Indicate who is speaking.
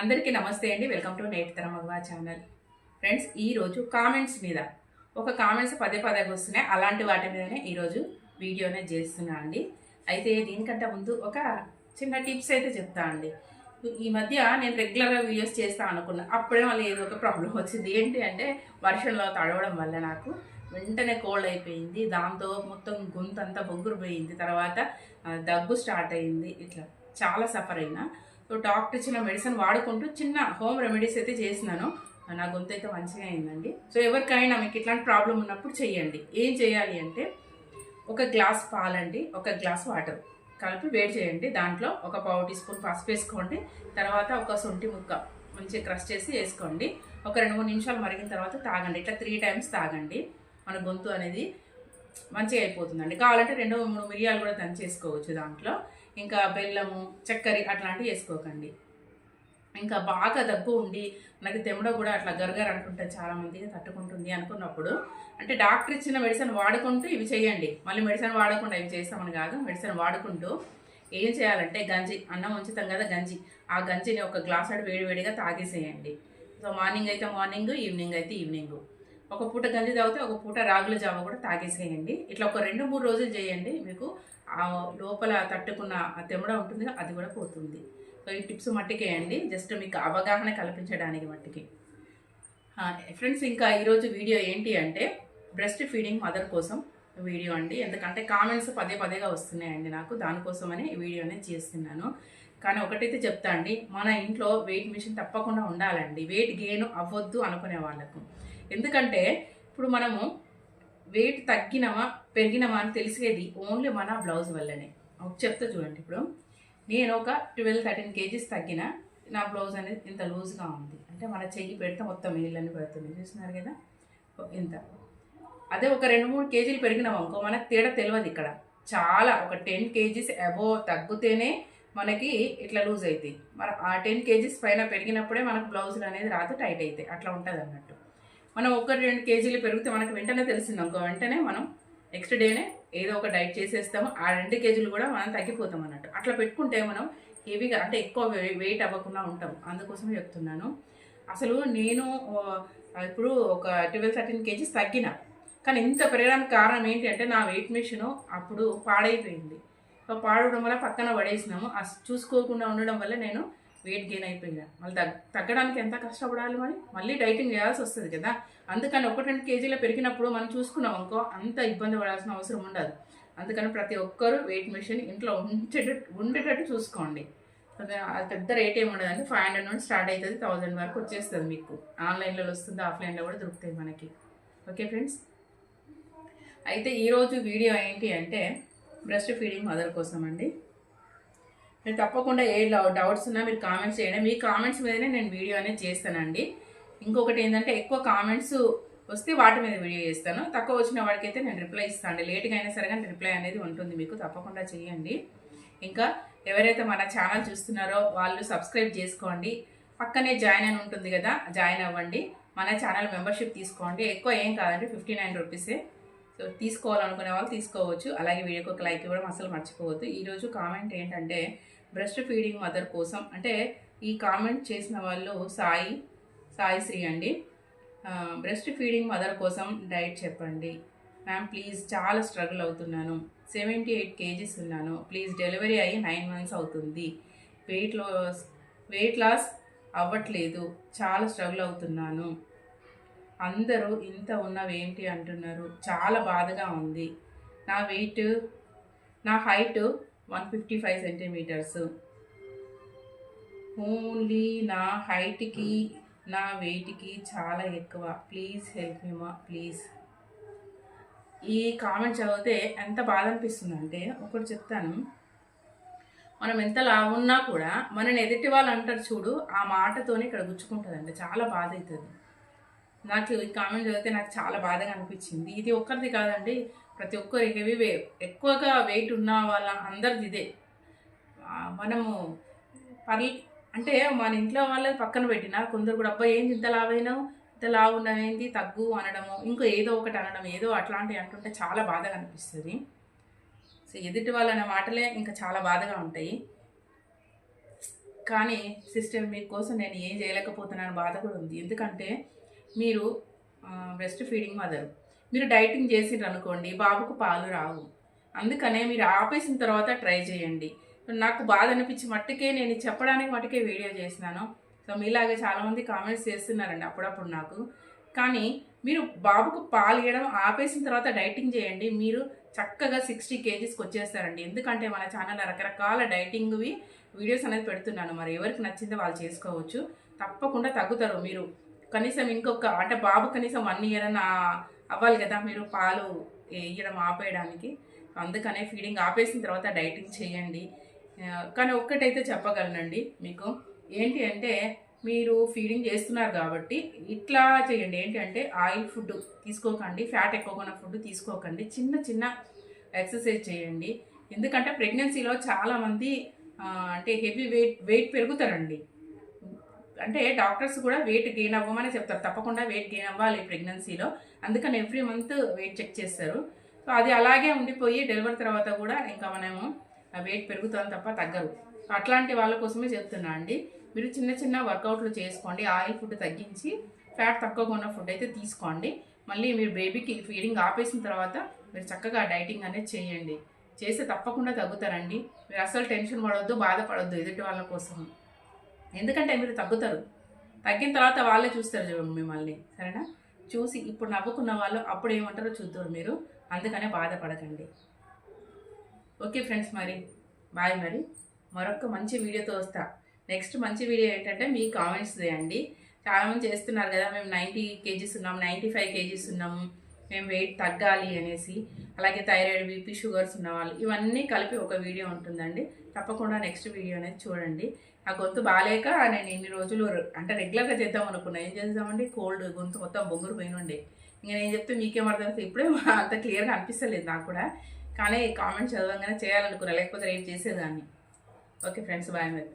Speaker 1: అందరికీ నమస్తే అండి. వెల్కమ్ టు నేటి తరం ఛానల్. ఫ్రెండ్స్ ఈరోజు కామెంట్స్ మీద ఒక కామెంట్స్ పదే పదే వస్తున్నాయి. అలాంటి వాటి మీదనే ఈరోజు వీడియోనే చేస్తున్నా అండి. అయితే దీనికంటే ముందు ఒక చిన్న టిప్స్ అయితే చెప్తా అండి. ఈ మధ్య నేను రెగ్యులర్గా వీడియోస్ చేస్తా అనుకున్నా. అప్పుడే మళ్ళీ ఏదో ఒక ప్రాబ్లం వచ్చింది. ఏంటి అంటే వర్షంలో తడవడం వల్ల నాకు వెంటనే కోల్డ్ అయిపోయింది. దాంతో మొత్తం గొంతంతా బొగ్గురు పోయింది. తర్వాత దగ్గు స్టార్ట్ అయింది. ఇట్లా చాలా సఫర్ అయినా. డాక్టర్ ఇచ్చిన మెడిసిన్ వాడుకుంటూ చిన్న హోమ్ రెమెడీస్ అయితే చేసినాను నా గొంతు అయితే మంచిగా అయిందండి. సో ఎవరికైనా మీకు ఇట్లాంటి ప్రాబ్లం ఉన్నప్పుడు చేయండి ఏం చేయాలి అంటే ఒక గ్లాస్ పాలండి ఒక గ్లాస్ వాటర్ కలిపి వేడి చేయండి. దాంట్లో ఒక పావు టీ స్పూన్ పసుపు వేసుకోండి. తర్వాత ఒక సొంటి ముక్క మంచిగా క్రష్ చేసి వేసుకోండి. ఒక రెండు మూడు నిమిషాలు మరిగిన తర్వాత తాగండి. ఇట్లా త్రీ టైమ్స్ తాగండి. మన గొంతు అనేది మంచిగా అయిపోతుందండి. కావాలంటే రెండు మూడు మిరియాలు కూడా దంచేసుకోవచ్చు దాంట్లో. ఇంకా బెల్లము చక్కెర అట్లాంటివి వేసుకోకండి. ఇంకా బాగా దగ్గు ఉండి నాకు తెమ్మడ కూడా అట్లా గరగర అంటుంటే చాలామంది తట్టుకుంటుంది అనుకున్నప్పుడు అంటే డాక్టర్ ఇచ్చిన మెడిసిన్ వాడుకుంటూ ఇవి చేయండి. మళ్ళీ మెడిసిన్ వాడకుండా ఇవి చేస్తామని కాదు మెడిసిన్ వాడుకుంటూ ఏం చేయాలంటే గంజి అన్నం ఉంచుతాం కదా గంజి ఆ గంజిని ఒక గ్లాస్ ఆడి వేడివేడిగా తాగేసేయండి. సో మార్నింగ్ అయితే మార్నింగ్ ఈవినింగ్ అయితే ఈవినింగ్ ఒక పూట గంజి తాగితే ఒక పూట రాగుల జావ కూడా తాగేసేయండి. ఇట్లా ఒక రెండు మూడు రోజులు చేయండి. మీకు ఆ లోపల తట్టుకున్న ఆ తెమ్మడ ఉంటుంది అది కూడా పోతుంది. సో ఈ టిప్స్ మట్టికేయండి జస్ట్ మీకు అవగాహన కల్పించడానికి మట్టికి. ఫ్రెండ్స్ ఇంకా ఈరోజు వీడియో ఏంటి అంటే బ్రెస్ట్ ఫీడింగ్ మదర్ కోసం వీడియో అండి. ఎందుకంటే కామెంట్స్ పదే పదేగా వస్తున్నాయండి నాకు. దానికోసమని ఈ వీడియో అనేది చేస్తున్నాను. కానీ ఒకటైతే చెప్తా అండి మన ఇంట్లో వెయిట్ మిషన్ తప్పకుండా ఉండాలండి. వెయిట్ గెయిన్ అవ్వద్దు అనుకునే వాళ్ళకు. ఎందుకంటే ఇప్పుడు మనము వెయిట్ తగ్గినమా పెరిగినమా అని తెలిసేది ఓన్లీ మన బ్లౌజ్ వల్లనే. ఒక చెప్తా చూడండి ఇప్పుడు. నేను ఒక ట్వెల్వ్ థర్టీన్ కేజీస్ తగ్గిన నా బ్లౌజ్ అనేది ఇంత లూజ్గా ఉంది. అంటే మన చెయ్యి పెడితే మొత్తం నీళ్ళని పెడుతుంది. చూస్తున్నారు కదా? ఇంత. అదే ఒక రెండు మూడు కేజీలు పెరిగినాం అనుకో మనకు తేడా తెలియదు ఇక్కడ. చాలా ఒక టెన్ కేజీస్ అబోవ్ తగ్గితేనే మనకి ఇట్లా లూజ్ అవుతాయి మరి ఆ టెన్ కేజీస్ పైన పెరిగినప్పుడే మనకు బ్లౌజులు అనేది రాదు టైట్ అవుతాయి అట్లా ఉంటుంది అన్నట్టు. మనం ఒకటి రెండు కేజీలు పెరిగితే మనకు వెంటనే తెలిసింది ఇంకో వెంటనే మనం నెక్స్ట్ డేనే ఏదో ఒక డైట్ చేసేస్తాము ఆ రెండు కేజీలు కూడా మనం తగ్గిపోతాం అన్నట్టు. అట్లా పెట్టుకుంటే మనం హెవీగా అంటే ఎక్కువ వెయిట్ అవ్వకుండా ఉంటాం. అందుకోసమే చెప్తున్నాను. అసలు నేను ఇప్పుడు ఒక ట్వెల్వ్ థర్టీన్ కేజీస్ తగ్గిన కానీ ఇంత పెరగడానికి కారణం ఏంటి అంటే నా వెయిట్ మిషన్ అప్పుడు పాడైపోయింది. పాడవడం వల్ల పక్కన పడేసినాము. చూసుకోకుండా ఉండడం వల్ల నేను వెయిట్ గెయిన్ అయిపోయినా. మళ్ళీ తగ్గ తగ్గడానికి ఎంత కష్టపడాలి మరి? మళ్ళీ డైటింగ్ చేయాల్సి వస్తుంది కదా. అందుకని ఒకటి రెండు కేజీలు పెరిగినప్పుడు మనం చూసుకున్నాం అనుకో అంత ఇబ్బంది పడాల్సిన అవసరం ఉండదు. అందుకని ప్రతి ఒక్కరూ వెయిట్ మిషన్ ఇంట్లో ఉంచేటట్టు ఉండేటట్టు చూసుకోండి. అది పెద్ద రేట్ ఏమి ఉండదు అంటే ఫైవ్ హండ్రెడ్ నుండి స్టార్ట్ అవుతుంది థౌజండ్ వరకు వచ్చేస్తుంది మీకు. ఆన్లైన్లో వస్తుంది ఆఫ్లైన్లో కూడా దొరుకుతాయి మనకి. ఓకే ఫ్రెండ్స్ అయితే ఈరోజు వీడియో ఏంటి అంటే బ్రెస్ట్ ఫీడింగ్ మదర్ కోసం అండి మీరు తప్పకుండా ఏ డౌట్స్ ఉన్నా మీరు కామెంట్స్ చేయండి మీ కామెంట్స్ మీదనే నేను వీడియో అనేది చేస్తానండి. ఇంకొకటి ఏంటంటే ఎక్కువ కామెంట్స్ వస్తే వాటి మీద వీడియో చేస్తాను. తక్కువ వచ్చిన వాడికైతే నేను రిప్లై ఇస్తాను లేట్గా అయినా సరే కానీ రిప్లై అనేది ఉంటుంది మీకు. తప్పకుండా చేయండి. ఇంకా ఎవరైతే మన ఛానల్ చూస్తున్నారో వాళ్ళు సబ్స్క్రైబ్ చేసుకోండి. పక్కనే జాయిన్ అని ఉంటుంది కదా జాయిన్ అవ్వండి. మన ఛానల్ మెంబర్షిప్ తీసుకోండి. ఎక్కువ ఏం కాదండి ఫిఫ్టీ నైన్ రూపీసే సో తీసుకోవాలనుకునే వాళ్ళు తీసుకోవచ్చు. అలాగే వీడియోకి ఒక లైక్ ఇవ్వడం అసలు మర్చిపోవద్దు. ఈరోజు కామెంట్ ఏంటంటే బ్రెస్ట్ ఫీడింగ్ మదర్ కోసం అంటే ఈ కామెంట్ చేసిన వాళ్ళు సాయి సాయి శ్రీ అండి. బ్రెస్ట్ ఫీడింగ్ మదర్ కోసం డైట్ చెప్పండి. మ్యామ్ ప్లీజ్ చాలా స్ట్రగుల్ అవుతున్నాను. సెవెంటీ ఎయిట్ కేజీస్ ఉన్నాను. ప్లీజ్ డెలివరీ అయ్యి నైన్ మంత్స్ అవుతుంది. వెయిట్ లాస్ వెయిట్ లాస్ అవ్వట్లేదు. చాలా స్ట్రగుల్ అవుతున్నాను. అందరూ ఇంత ఉన్నవేంటి అంటున్నారు. చాలా బాధగా ఉంది. నా వెయిట్ నా height one fifty five centimetres. Only నా హైట్కి నా వెయిట్కి చాలా ఎక్కువ. ప్లీజ్ హెల్ప్ మీ మా ప్లీజ్. ఈ కామెంట్ చదివితే ఎంత బాధ అనిపిస్తుంది అంటే ఒకటి చెప్తాను. మనం ఎంత లావున్నా కూడా మనని ఎదుటి వాళ్ళు అంటారు చూడు ఆ మాటతోనే ఇక్కడ గుచ్చుకుంటుందండి. చాలా బాధ అవుతుంది నాకు ఈ కామెంట్ చదివితే నాకు చాలా బాధగా అనిపించింది. ఇది ఒక్కరిది కాదండి ప్రతి ఒక్కరి హెవీ వే ఎక్కువగా వెయిట్ ఉన్న వాళ్ళ అందరిది ఇదే. మనము పర్లే అంటే మన ఇంట్లో వాళ్ళని పక్కన పెట్టిన కొందరు కూడా అబ్బాయి ఏంది ఇంత లావైనావు? ఇంత లావు ఉన్నావేంది తగ్గు అనడము ఇంకో ఏదో ఒకటి అనడం ఏదో అట్లాంటివి అంటుంటే చాలా బాధగా అనిపిస్తుంది. సో ఎదుటి వాళ్ళ అనే మాటలే ఇంకా చాలా బాధగా ఉంటాయి. కానీ సిస్టర్ మీకోసం నేను ఏం చేయలేకపోతున్నాను బాధ కూడా ఉంది. ఎందుకంటే మీరు బ్రెస్ట్ ఫీడింగ్ మదర్ మీరు డైటింగ్ చేసిండ్రు అనుకోండి బాబుకు పాలు రావు. అందుకనే మీరు ఆపేసిన తర్వాత ట్రై చేయండి. నాకు బాధ అనిపించి మట్టుకే నేను చెప్పడానికి మట్టుకే వీడియో చేసినాను. సో మీలాగే చాలామంది కామెంట్స్ చేస్తున్నారండి అప్పుడప్పుడు నాకు. కానీ మీరు బాబుకు పాలు ఇవ్వడం ఆపేసిన తర్వాత డైటింగ్ చేయండి. మీరు చక్కగా సిక్స్టీ కేజీస్కి వచ్చేస్తారండి. ఎందుకంటే మన ఛానల్ రకరకాల డైటింగ్వి వీడియోస్ అనేది పెడుతున్నాను. మరి ఎవరికి నచ్చిందో వాళ్ళు చేసుకోవచ్చు. తప్పకుండా తగ్గుతారు మీరు. కనీసం ఇంకొక అంటే బాబు కనీసం వన్ ఇయర్ అని అవ్వాలి కదా మీరు పాలు వేయడం ఆపేయడానికి. అందుకనే ఫీడింగ్ ఆపేసిన తర్వాత డైటింగ్ చేయండి. కానీ ఒక్కటైతే చెప్పగలనండి మీకు. ఏంటి అంటే మీరు ఫీడింగ్ చేస్తున్నారు కాబట్టి ఇట్లా చేయండి. ఏంటి అంటే ఆయిల్ ఫుడ్ తీసుకోకండి ఫ్యాట్ ఎక్కువగా ఉన్న ఫుడ్ తీసుకోకండి. చిన్న చిన్న ఎక్సర్సైజ్ చేయండి. ఎందుకంటే ప్రెగ్నెన్సీలో చాలామంది అంటే హెవీ వెయిట్ వెయిట్ పెరుగుతారండి. అంటే డాక్టర్స్ కూడా వెయిట్ గెయిన్ అవ్వమని చెప్తారు. తప్పకుండా వెయిట్ గెయిన్ అవ్వాలి ప్రెగ్నెన్సీలో అందుకని ఎవ్రీ మంత్ వెయిట్ చెక్ చేస్తారు. సో అది అలాగే ఉండిపోయి డెలివరీ తర్వాత కూడా ఇంకా మనము వెయిట్ పెరుగుతుంది తప్ప తగ్గరు సో అట్లాంటి వాళ్ళ కోసమే చెప్తున్నా అండి. మీరు చిన్న చిన్న వర్కౌట్లు చేసుకోండి. ఆయిల్ ఫుడ్ తగ్గించి ఫ్యాట్ తక్కువగా ఉన్న ఫుడ్ అయితే తీసుకోండి. మళ్ళీ మీరు బేబీకి ఫీడింగ్ ఆపేసిన తర్వాత మీరు చక్కగా డైటింగ్ అనేది చేయండి. చేస్తే తప్పకుండా తగ్గుతారండి. మీరు అసలు టెన్షన్ పడవద్దు బాధపడద్దు ఎదుటి వాళ్ళ కోసం. ఎందుకంటే మీరు తగ్గుతారు. తగ్గిన తర్వాత వాళ్ళే చూస్తారు చూడండి మిమ్మల్ని. సరేనా? చూసి ఇప్పుడు నవ్వుకున్న వాళ్ళు అప్పుడు ఏమంటారో చూద్దరు మీరు. అందుకనే బాధపడకండి. ఓకే ఫ్రెండ్స్ మరి. బాయ్ మరి. మరొక మంచి వీడియోతో వస్తా. నెక్స్ట్ మంచి వీడియో ఏంటంటే మీ కామెంట్స్ చేయండి. చాలామంది చేస్తున్నారు కదా మేము నైంటీ కేజీస్ ఉన్నాం నైంటీ ఫైవ్ కేజీస్ ఉన్నాము మేము వెయిట్ తగ్గాలి అనేసి. అలాగే థైరాయిడ్ బీపీ షుగర్స్ ఉన్న వాళ్ళు. ఇవన్నీ కలిపి ఒక వీడియో ఉంటుందండి. తప్పకుండా నెక్స్ట్ వీడియో అనేది చూడండి. ఆ గొంతు బాగాలేక నేను ఇన్ని రోజులు అంటే రెగ్యులర్గా చేద్దాం అనుకున్నా. ఏం చేద్దామండి? కోల్డ్ గొంతు మొత్తం బొంగురు పోయినుండే. ఇంకా నేను చెప్తే మీకేం అర్థం ఇప్పుడే అంత క్లియర్గా అనిపిస్తలేదు నాకు కూడా. కానీ కామెంట్ చదవగానే చేయాలనుకున్నా లేకపోతే రేపు చేసేదాన్ని. ఓకే ఫ్రెండ్స్ బాయ్ మరి.